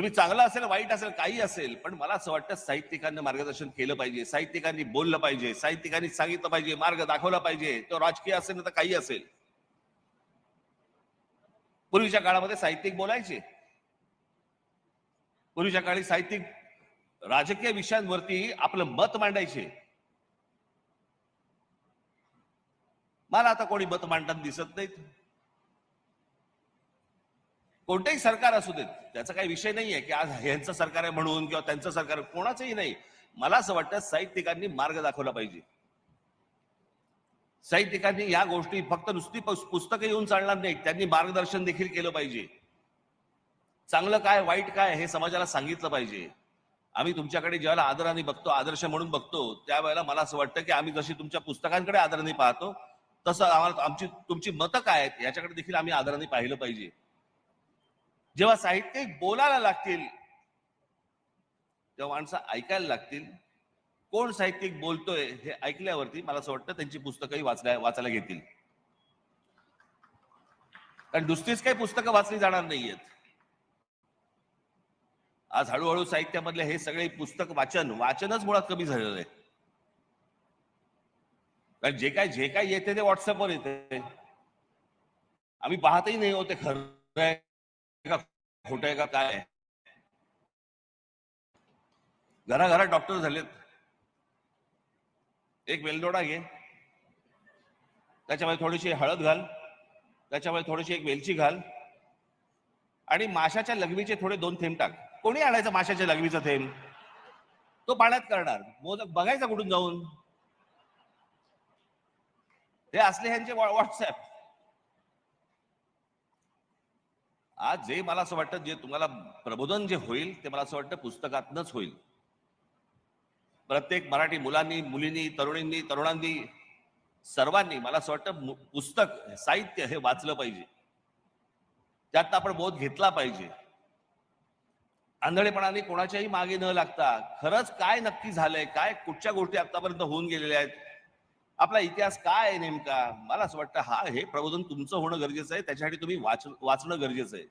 तुम्ही चांगलं असेल वाईट असेल काही असेल पण मला असं वाटतं साहित्यिकांनी मार्गदर्शन केलं पाहिजे साहित्यिकांनी बोललं पाहिजे साहित्यिकांनी सांगितलं पाहिजे मार्ग दाखवला पाहिजे तो राजकीय असेल ना तर काही असेल. पूर्वीच्या काळामध्ये साहित्यिक बोलायचे. पूर्वीच्या काळी साहित्यिक राजकीय विषयांवरती आपलं मत मांडायचे. मला आता कोणी मत मांडताना दिसत नाहीत. कोणतेही सरकार असू देत त्याचा काही विषय नाहीये की आज ह्यांचं सरकार आहे म्हणून किंवा त्यांचं सरकार कोणाचंही नाही. मला असं वाटतं साहित्यिकांनी मार्ग दाखवला पाहिजे. साहित्यिकांनी या गोष्टी फक्त नुसती पुस्तकं येऊन चालणार नाहीत त्यांनी मार्गदर्शन देखील केलं पाहिजे. चांगलं काय वाईट काय हे समाजाला सांगितलं पाहिजे. आम्ही तुमच्याकडे ज्यावेळेला आदराने बघतो आदर्श म्हणून बघतो त्यावेळेला मला असं वाटतं की आम्ही जशी तुमच्या पुस्तकांकडे आदराने पाहतो तसं आम्हाला आमची तुमची मतं काय आहेत याच्याकडे देखील आम्ही आदराने पाहिलं पाहिजे. जेव्हा साहित्यिक बोलायला लागतील तेव्हा माणसं ऐकायला लागतील कोण साहित्यिक बोलतोय हे ऐकल्यावरती मला असं वाटतं त्यांची पुस्तकंही वाचल्या वाचायला घेतील. कारण दुसरीच काही पुस्तकं वाचली जाणार नाहीयेत. आज हळूहळू साहित्यामधले हे सगळे पुस्तक वाचन वाचनच मुळात कमी झालेलं आहे. कारण जे काय जे काय येते ते व्हॉट्सअपवर येते. आम्ही पाहतही नाही होते खरं आहे. का खोट आहे का काय आहे. घराघरात डॉक्टर झालेत. एक वेलदोडा घे. त्याच्यामध्ये थोडीशी हळद घाल. त्याच्यामध्ये थोडीशी एक वेलची घाल. आणि माशाच्या लघवीचे थोडे दोन थेंब टाक. कोणी आणायचं माशाच्या लघवीचा थेंब? तो पाण्यात करणार. मोदक बघायचा कुठून जाऊन? हे असले ह्यांचे व्हॉट्सअप आज जे मला असं वाटतं जे तुम्हाला प्रबोधन जे होईल ते मला असं वाटतं पुस्तकातनच होईल. प्रत्येक मराठी मुलांनी मुलींनी तरुणींनी तरुणांनी सर्वांनी मला असं वाटतं पुस्तक साहित्य हे वाचलं पाहिजे. त्यात आपण बोध घेतला पाहिजे. आंधळेपणाने कोणाच्याही मागे न लागता खरंच काय नक्की झालंय काय कुठच्या गोष्टी आतापर्यंत होऊन गेलेल्या आहेत आपला इतिहास काय आहे नेमका? मला असं वाटतं हा हे प्रबोधन तुमचं होणं गरजेचं आहे. त्याच्यासाठी तुम्ही वाच वाचणं गरजेचं आहे.